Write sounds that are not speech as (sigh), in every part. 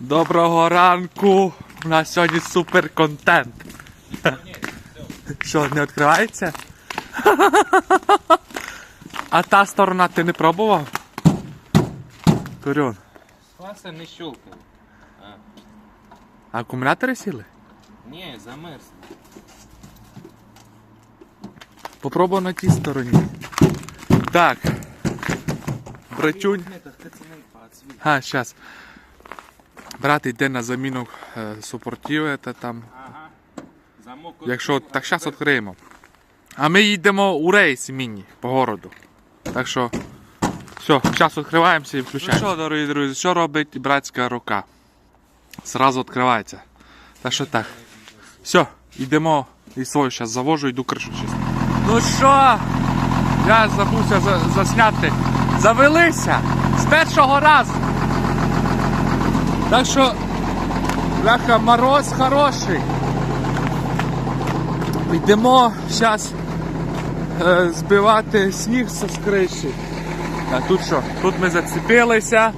Доброго ранку! У нас сьогодні супер контент. Що, не відкривається? А та сторона ти не пробував? Турюн, Класа не щелкав. а акумулятори сіли? Ні, замерз. Попробуй на тій стороні. Так. Братюнь. А, зараз. Брат йде на заміну е, супортів, та там. Ага. Замок. Якщо так зараз відкриємо. А ми їдемо у рейс міні по городу. Так що. Все, зараз відкриваємося і включаємо. Ну що, дорогі друзі, що робить братська рука? Зразу відкривається. Так що так. Все, йдемо і свою зараз завожу, йду кришу чисто. Ну що? Я забувся за- засняти. Завелися з першого разу. Так що, бляха, мороз хороший. Йдемо зараз е, збивати сніг з криші. А тут що? Тут ми зацепилися.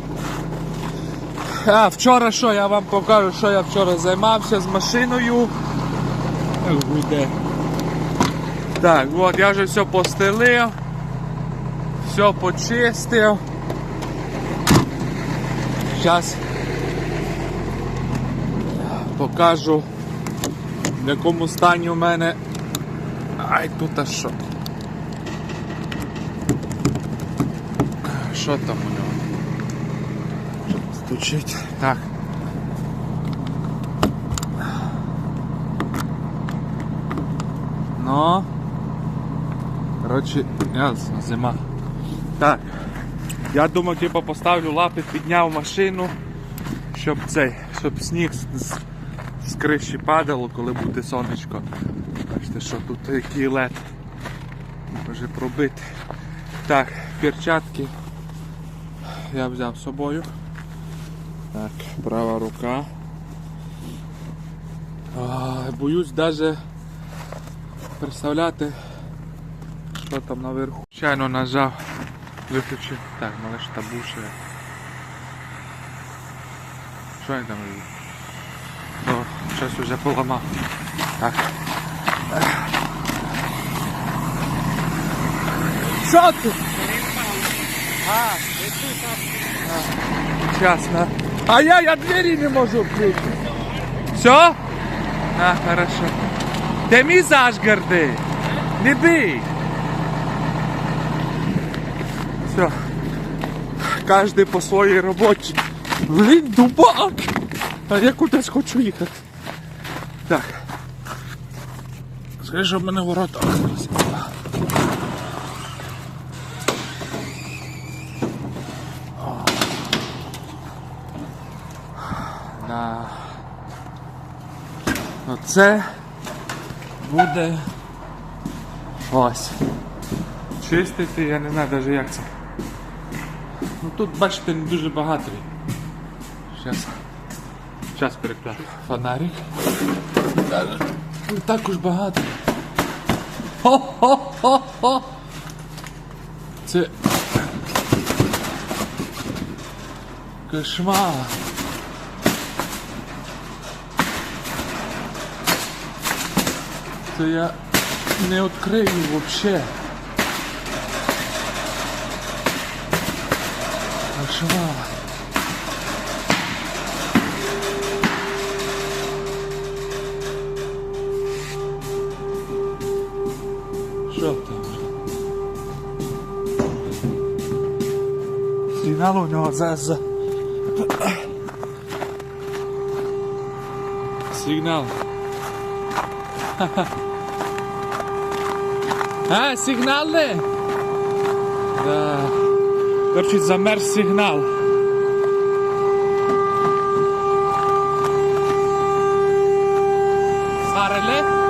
А, вчора що, я вам покажу, що я вчора займався з машиною. Гуде. Так, от я вже все постелив, все почистив. Зараз покажу в якому стані у мене. Ай, тут а що? Що там у нього? Стучить? Так. Ну. Коротше, ясно, зима. Так. Я думав, типу, поставлю лапи, підняв машину, щоб цей, щоб сніг з криші падало, коли буде сонечко. Бачите, що тут який лед може пробити. Так, перчатки я взяв з собою. Так, права рука. А, боюсь навіть представляти, що там наверху. Чайно нажав, виключив. Так, малиш табуше. Що я там щось вже поламав. Так. Що ти? А, Ясно. А я, я двері не можу відкрити. Все? А, хорошо. Ти мій зашгарди. Не бий. Все. Кожен по своїй роботі. Блін, дубак. А я кудись хочу їхати. Так. Скажи, щоб мене ворота відкрилися. На... Оце буде ось. Чистити, я не знаю навіть як це. Ну тут бачите не дуже багато. Зараз. Зараз переключу. Фонарик. Не так уж багато. Хо-хо-хо-хо! Це. Кошмар. Це я не відкрию вообще. Кошмар. Сигнал у нього за. Сигнал. А, сигнал не? Да. Короче, замерз сигнал. Сареле?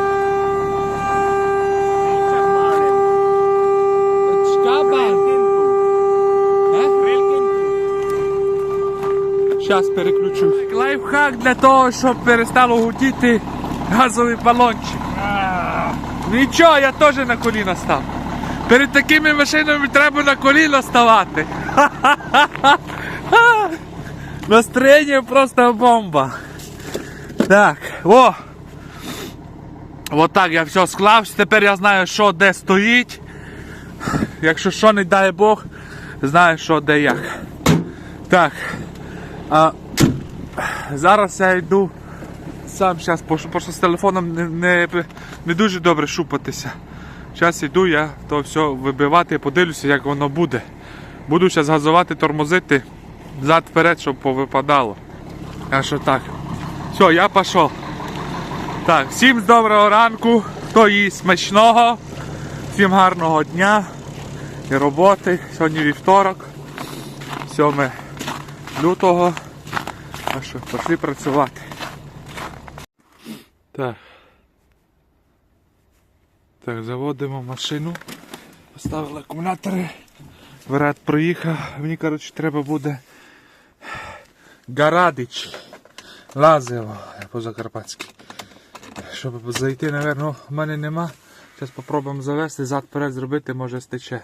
Зараз переключу. Лайфхак для того, щоб перестало гудіти газовий балончик. Нічого, я теж на коліна став. Перед такими машинами треба на коліна ставати. (laughs) Настроєння просто бомба. Так, о! Отак я все склав. Тепер я знаю, що де стоїть. Якщо що, не дай Бог, знаю, що де як. Так. А, зараз я йду сам зараз, просто з телефоном не, не, не дуже добре шупатися. Зараз йду я то все вибивати, подивлюся, як воно буде. Буду зараз газувати, тормозити зад вперед, щоб повипадало. А що так. Все, я пішов. Так, всім доброго ранку, хто їсть смачного, всім гарного дня і роботи. Сьогодні вівторок, 7 лютого. А що, пішли працювати. Так. Так, заводимо машину. Поставили акумулятори. Варят проїхав. Мені, коротше, треба буде Гарадич. Лазево по-закарпатськи. Щоб зайти, напевно, в мене нема. Зараз спробуємо завести, зад вперед зробити, може стече.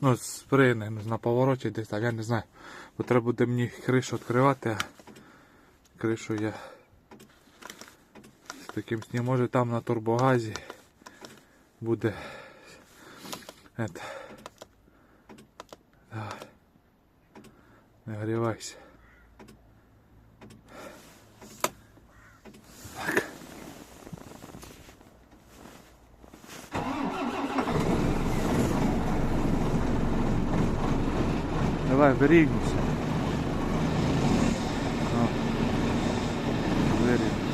Ну, сприйне на повороті десь так, я не знаю. Бо треба буде мені кришу відкривати, а кришу я з таким снігом. Може там на турбогазі буде. Это. Давай. Нагрівайся. Давай, вирівнюйся. О. Вирівнюйся.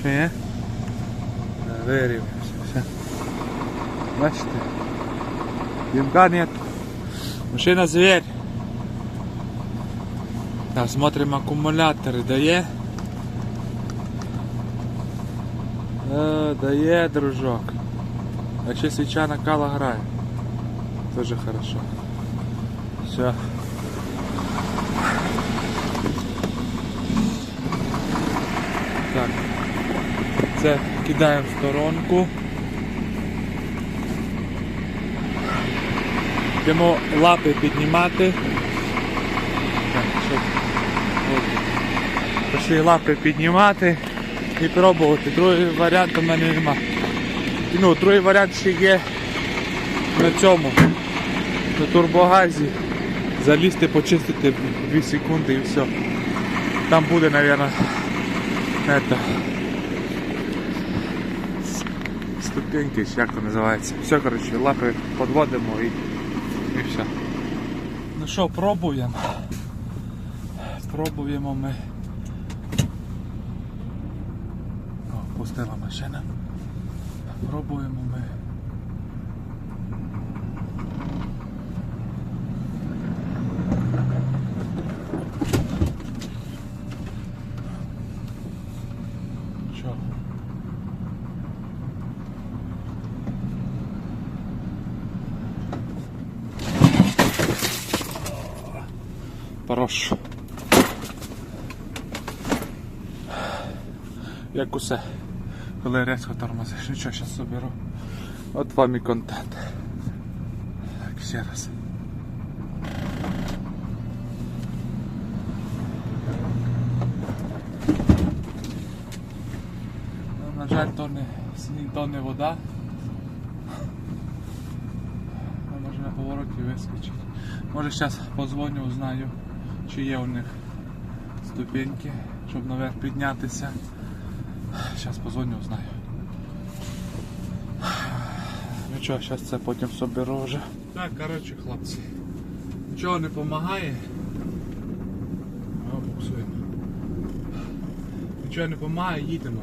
Що є? Да, Вирівнюйся. Все. Бачите? Димка нет. Машина зверь. Так, смотрим аккумуляторы. Дає? Е, дає, дружок. А ще свіча накала грає. Тоже хорошо. Все. Так. Це кидаємо в сторонку. Йдемо лапи піднімати. Пішли лапи піднімати і пробувати. Другий варіант у мене нема. Ну, другий варіант ще є на цьому. На турбогазі. Залізти, почистити 2 секунди і все. Там буде, мабуть, ступеньки, як то називається. Все, коротше, лапи підводимо і, і все. Ну що, пробуємо. Пробуємо ми. О, пустила машина. Пробуємо ми. Що? Хорош. Як коли резко тормозиш. Нічого, зараз соберу. От вам і контент. Так, ще раз. Ну, на жаль, то не сніг, то не вода. А може на повороті вискочить. Може зараз позвоню, узнаю, чи є у них ступеньки, щоб наверх піднятися. Зараз позвоню, узнаю. Нічого, зараз це потім соберу вже. Так, коротше, хлопці. Нічого не допомагає. Буксуємо. Нічого не допомагає, їдемо.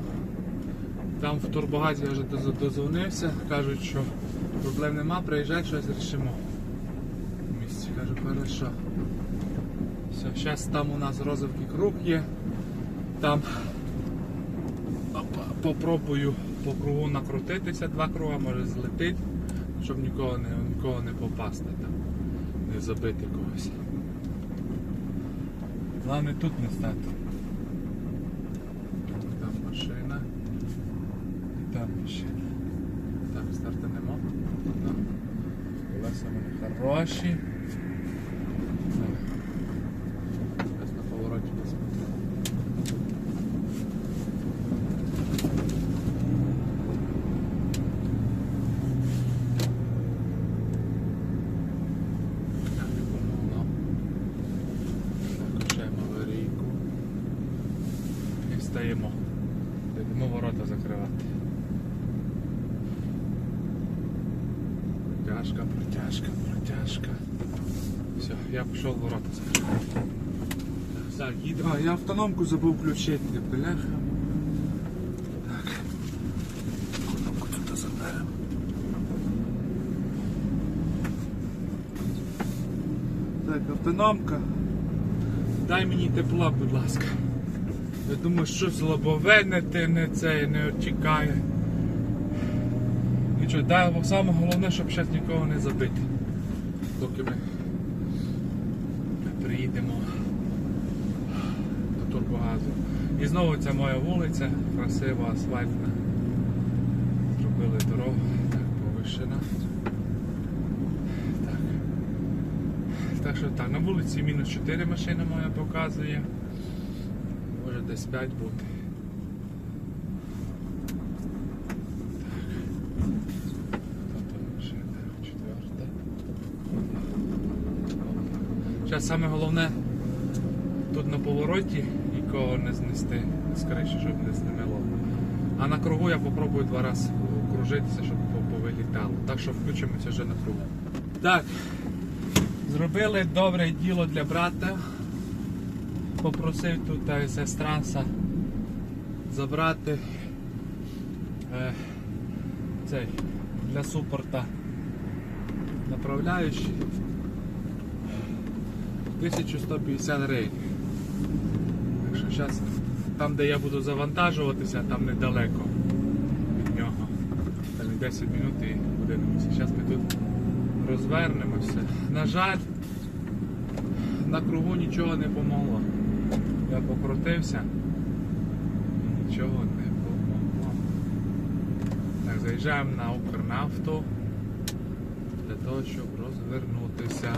Там в турбогазі я вже дозвонився, кажуть, що проблем нема, приїжджай, щось рішимо. В місці кажу, хорошо. Все, зараз там у нас розовий круг є. Там попробую по кругу накрутитися, два круга, може злетить, щоб нікого не, нікого не попасти там, не забити когось. Головне тут не стати. Там машина. І там машина. Так, старта нема. Колеса вони хороші. Так. Зараз на стаємо. Йдемо ворота закривати. Протяжка, протяжка, протяжка. Все, я пішов ворота. Так, їду. А, я автономку забув включити, бляха. Так. Автономку тут заберемо. Так, автономка. Дай мені тепла, будь ласка. Я думаю, щось лобове не те, не це не чекає. Нічого, дай, бо саме головне, щоб зараз нікого не забити. Доки ми І знову ця моя вулиця, красива, асфальтна. Зробили дорогу, так, повишена. Так. Так що так, на вулиці мінус 4 машини моя показує. Може десь 5 бути. Зараз саме головне тут на повороті нікого не знести криші, щоб не знемило. А на кругу я попробую два рази кружитися, щоб повилітало. Так що включимося вже на кругу. Так, зробили добре діло для брата. Попросив тут е, з Естранса забрати е, цей для супорта направляючий 1150 гривень. Зараз там, де я буду завантажуватися, там недалеко від нього. Там і 10 минут і місці. Зараз ми тут розвернемося. На жаль, на кругу нічого не помогло. Я покрутився. і Нічого не помогло. Так, заїжджаємо на Укрнафту для того, щоб розвернутися.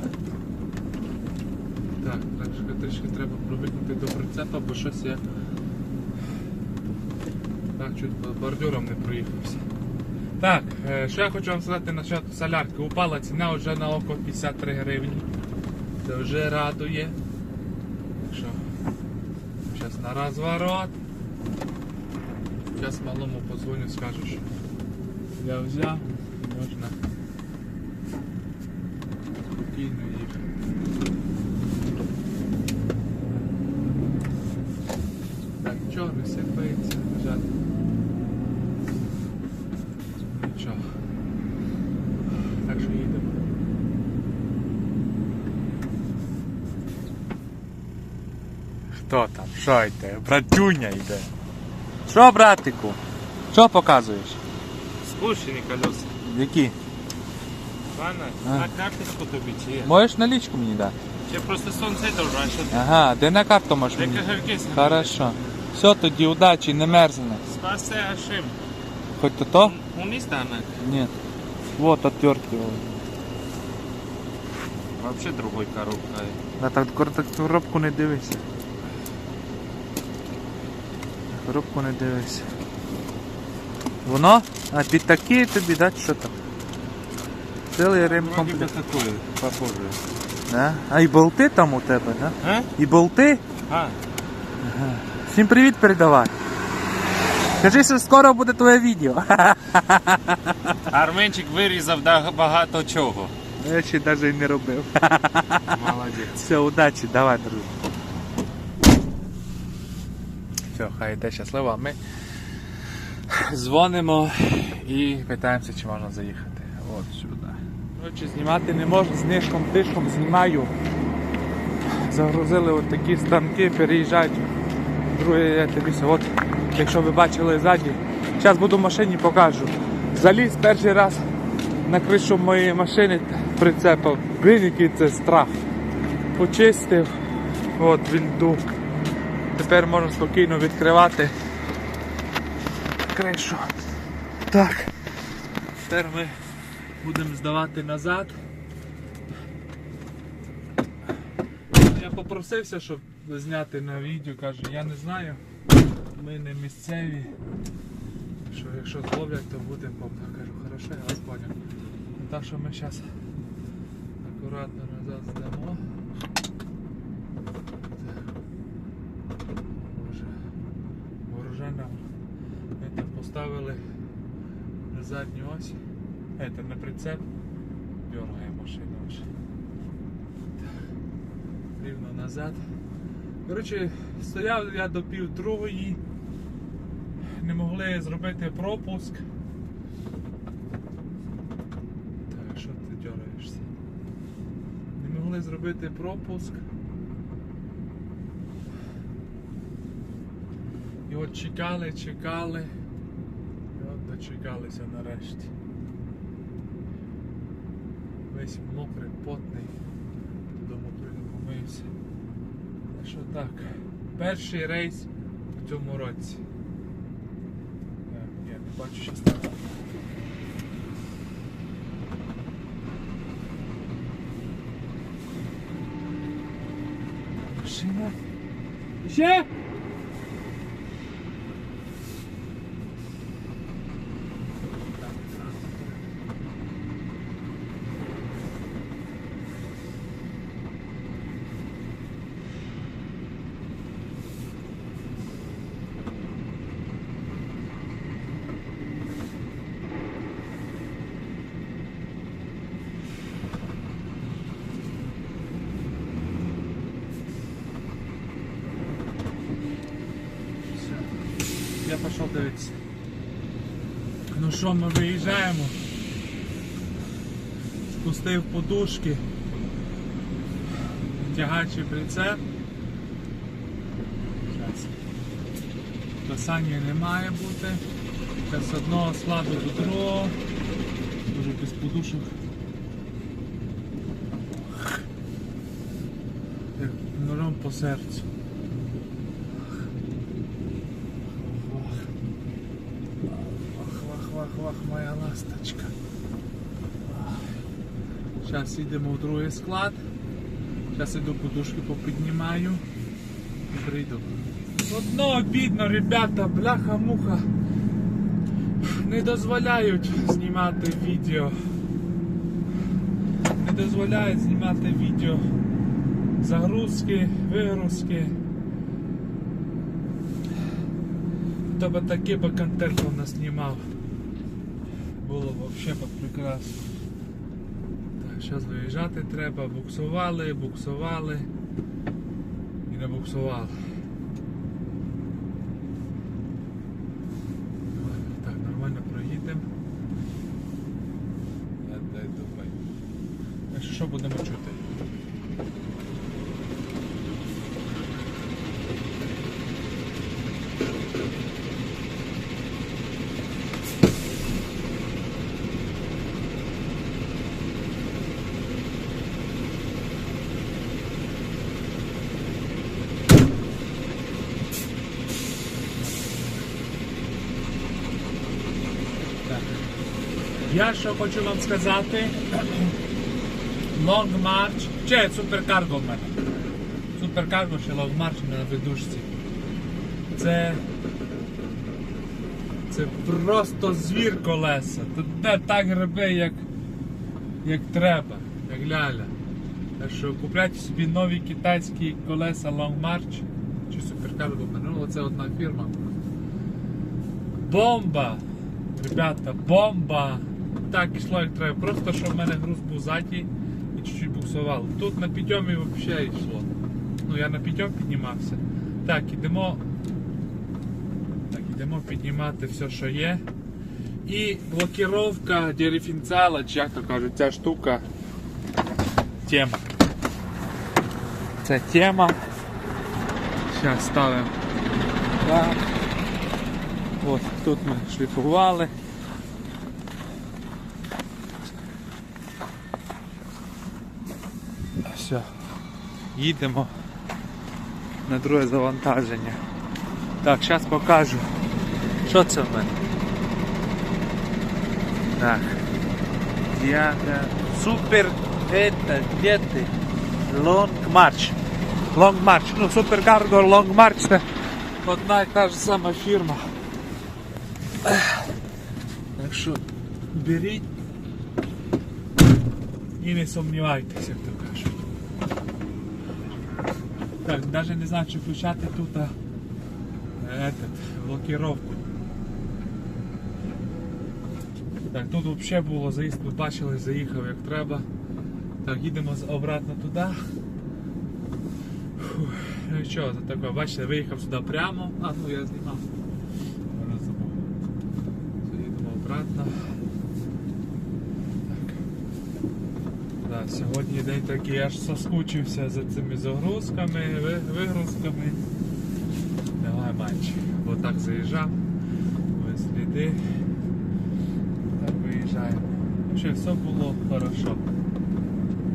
Так, трішки, трішки треба привикнути до прицепа, бо щось я так, чуть бордюром не проїхався. Так, е, що я хочу вам сказати насчет солярки. Упала ціна вже на око 53 гривні. Це вже радує. Так що, зараз на розворот. Зараз малому позвоню, скажу, що я взяв, можна спокійно їхати. Так, нічого не сипається, на жаль. Нічого. Так що їдемо. Хто там? Що йде? Братюня йде. Що, братику? Що показуєш? Спущені колеса. Які? Пане, А. на карточку тобі чи є? Можеш налічку мені дати? Чи просто сонце раніше? Ага, де на карту можеш Де мені? Хорошо. Все, тоді удачі, не мерзне. Спасе Ашим. Хоть то то? Униз данок. Нет. Вот отвертки. Вообще другой коробка. Да так так коробку не дивися. Коробку не дивися. Воно? А під такі тобі дати що там? Цілий рим комплект. такой, похоже. Да? А і болти там у тебе, да? А? І болти? А, Всім привіт передавай. Кажи, що скоро буде твоє відео. (laughs) Арменчик вирізав да- багато чого. Я ще навіть не робив. Молодець. Все, удачі, давай, друже. Все, хай йде щасливо, а ми дзвонимо і питаємося, чи можна заїхати. От сюди. Коротше, знімати не можу, з нишком тишком знімаю. Загрузили от такі станки, переїжджають. Друге, я тобі ся- от, якщо ви бачили ззаді, зараз буду в машині покажу. Заліз перший раз на кришу моєї машини прицепа. Блін, який це страх. Почистив. От він дух. Тепер можна спокійно відкривати кришу. Так. Тепер ми будемо здавати назад. Я попросився, щоб зняти на відео, кажу, я не знаю. Ми не місцеві. Що якщо зловлять, то будемо помню. Кажу, хорошо, я вас понял. Так що ми зараз акуратно назад здамо. Так. Боже. Мене це, поставили на задню ось. Это на прицеп. Дергає машину вже. Рівно назад. Коротше, стояв я до пів другої. Не могли зробити пропуск. Так, що ти дергаєшся? Не могли зробити пропуск. От чекали, чекали. І от дочекалися нарешті. Весь мокрий, потний. Додому прийду помився. Так що так. Перший рейс в цьому році. Так, Я не бачу щас там. Машина. Ще! Все. Я пішов дивитися. Ну що, ми виїжджаємо. Спустив подушки. Тягачий прицеп. Касання не має бути. З одного складу до другого. Дуже без подушок. Ножом по серцю. Вах, моя ласточка. Зараз йдемо в другий склад. Зараз іду подушки попіднімаю і прийду. Одно обідно, ребята, бляха-муха. Не дозволяють знімати відео. Не дозволяють знімати відео. Загрузки, вигрузки. Би такий би контент у нас знімав. Було взагалі прекрасно. Так, зараз виїжджати треба. Буксували, буксували і не буксували. Так, нормально проїдемо. Я дай думаю. Якщо що будемо чути. Так. Я що хочу вам сказати. Long March. Чи суперкарго в мене. Суперкарго чи Long March на ведушці. Це. Це просто звір колеса. Тут так гребе, як, як треба, як ляля. Так що купляйте собі нові китайські колеса Long March чи суперкарго мене. Ну, це одна фірма. Бомба! Ребята, бомба! Так ішло як треба. Просто що в мене груз був ззаді і чуть-чуть буксував. Тут на підйомі взагалі йшло. Ну я на підйом піднімався. Так, ідемо. Так, ідемо піднімати все, що є. І блокировка дерифінціала, чи як то кажуть, ця штука. Тема. Це тема. Зараз ставимо. Так. От тут ми шліфували. Все. Їдемо на друге завантаження. Так, зараз покажу. Що це в мене? Так. Діага. Супер это, ты? Long March. Long March. Ну, Супер Cargo Long March це одна і та ж сама фірма. Так що беріть і не сумнівайтеся, як то кажуть. Так, навіть не знаю, чи включати тут а, этот, блокировку. Так, тут взагалі було заїзд, ви бачили, заїхав як треба. Так, їдемо обратно туди. Фух, Ну і що, за таке, бачите, виїхав сюди прямо. А, ну я знімав. Зараз забув. Все, їдемо обратно. Так. Да, сьогодні день такий, я ж соскучився за цими загрузками, вигрузками. Давай матч. Вот так заїжджав. Ось сліди. Так виїжджаємо. Ще все було хорошо.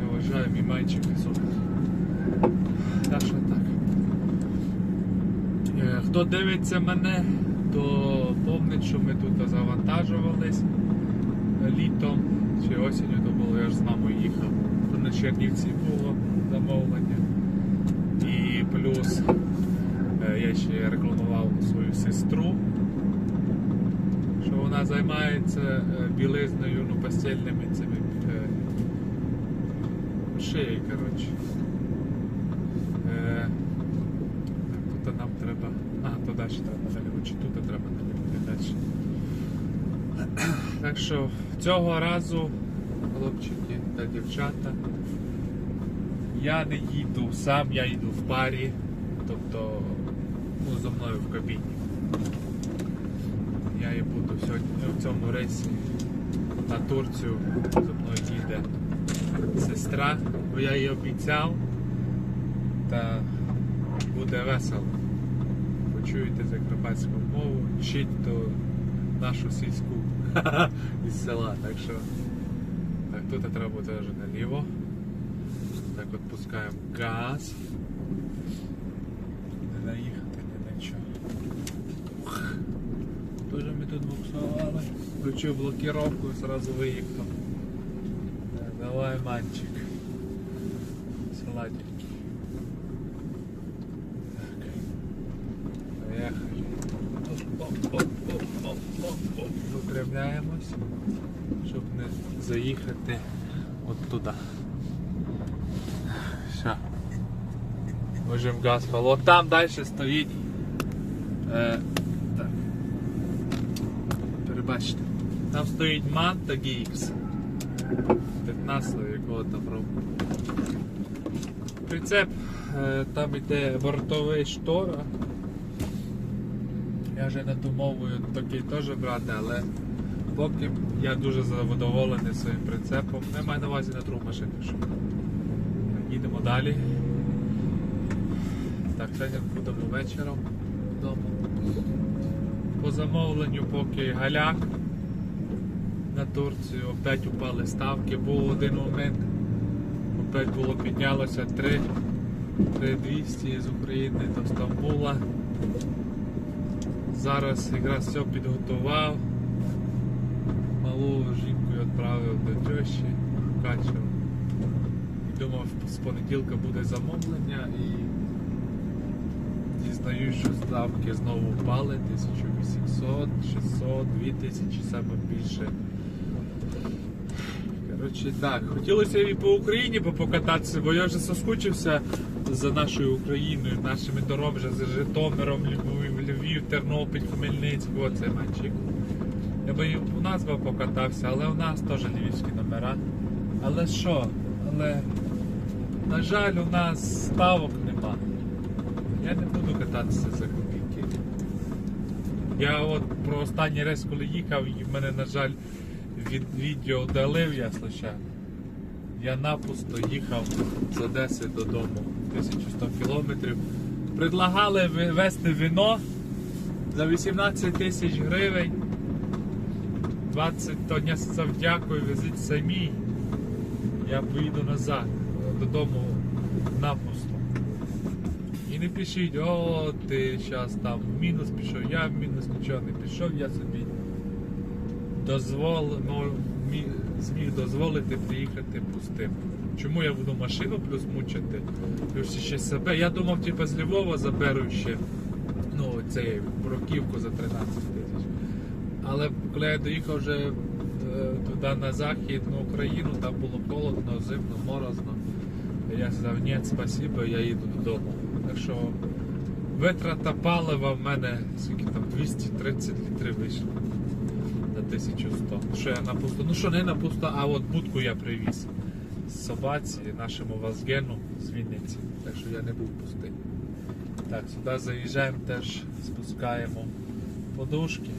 Я вважаю, мій мальчик супер. Так що так. Е, Хто дивиться мене, то помнить, що ми тут завантажувались літом чи осінню то було, я ж з мамою їхав. То на Чернівці було замовлення. І плюс е, я ще рекламував свою сестру, що вона займається е, білизною, ну, постільними цими е, шиєю, коротше. Тут нам треба. А, то далі треба наліво, чи тут треба наліво далі. Так що цього разу, хлопчики та дівчата, я не їду сам, я йду в парі, тобто ну, зо мною в кабіні. Я і буду сьогодні в цьому рейсі на Турцію зо мною їде сестра, бо я їй обіцяв, та буде весело. Почуєте закарпатську мову, вчіть то нашу сільську (laughs) із села. Так що так, тут треба буде вже наліво. Так от пускаємо газ. Не наїхати, не на чого. Тоже ми тут буксували. Включив блокировку і одразу виїхав. Так, Давай, мальчик. Оп-оп-оп-оп-оп-оп. Щоб не заїхати от туди. Все. Ложимо газ в От там далі стоїть. Е, так. Перебачте. Там стоїть Manta GX. 15 якого там року. Прицеп, е, там йде бортовий штора. Я вже не думовую такий теж брати, але поки я дуже задоволений своїм прицепом. Не маю на увазі на другу машину. Що. Їдемо далі. Так, сьогодні будемо вечором вдома. По замовленню поки галяк на Турцію, опять упали ставки. Був один момент, опять було піднялося 3, 3200 з України до Стамбула. Зараз якраз все підготував. Малу жінку відправив до тещі Качева. Думав, з понеділка буде замовлення і дізнаюсь, що ставки знову впали 1800, 600, 2000, саме більше. Коротше, так, хотілося і по Україні покататися, бо я вже соскучився за нашою Україною, нашими дорогами, за Житомиром, Львів, Львів, Тернопіль, Хмельницький, оце мальчик. Я би і у нас би покатався, але у нас теж львівські номера. Але що? Але, на жаль, у нас ставок нема. Я не буду кататися за копійки. Я от про останній раз, коли їхав, і мене, на жаль, від відео удалив я случайно. Я напусто їхав з Одеси додому 1100 кілометрів. Предлагали везти вино за 18 тисяч гривень. 20 то я сказав дякую, везіть самі. Я поїду назад додому напусто. І не пишіть, о, ти зараз там в мінус пішов, я в мінус нічого не пішов, я собі дозвол, ну, мі- зміг дозволити приїхати пустим. Чому я буду машину плюс мучити? Плюс ще себе. Я думав, типу, з Львова заберу ще ну, цей бруківку за 13 тисяч. Але коли я доїхав вже е, туди на Західну Україну, там було холодно, зимно, морозно. Я сказав, ні, спасибо, я їду додому. Так що Витрата палива в мене скільки там 230 літрів вийшло на 1100. Що я на пусто? Ну що не на пусто, а от будку я привіз з собаці, нашому Вазгену з Вінниці. Так що я не був пустий. Так, сюди заїжджаємо теж, спускаємо подушки.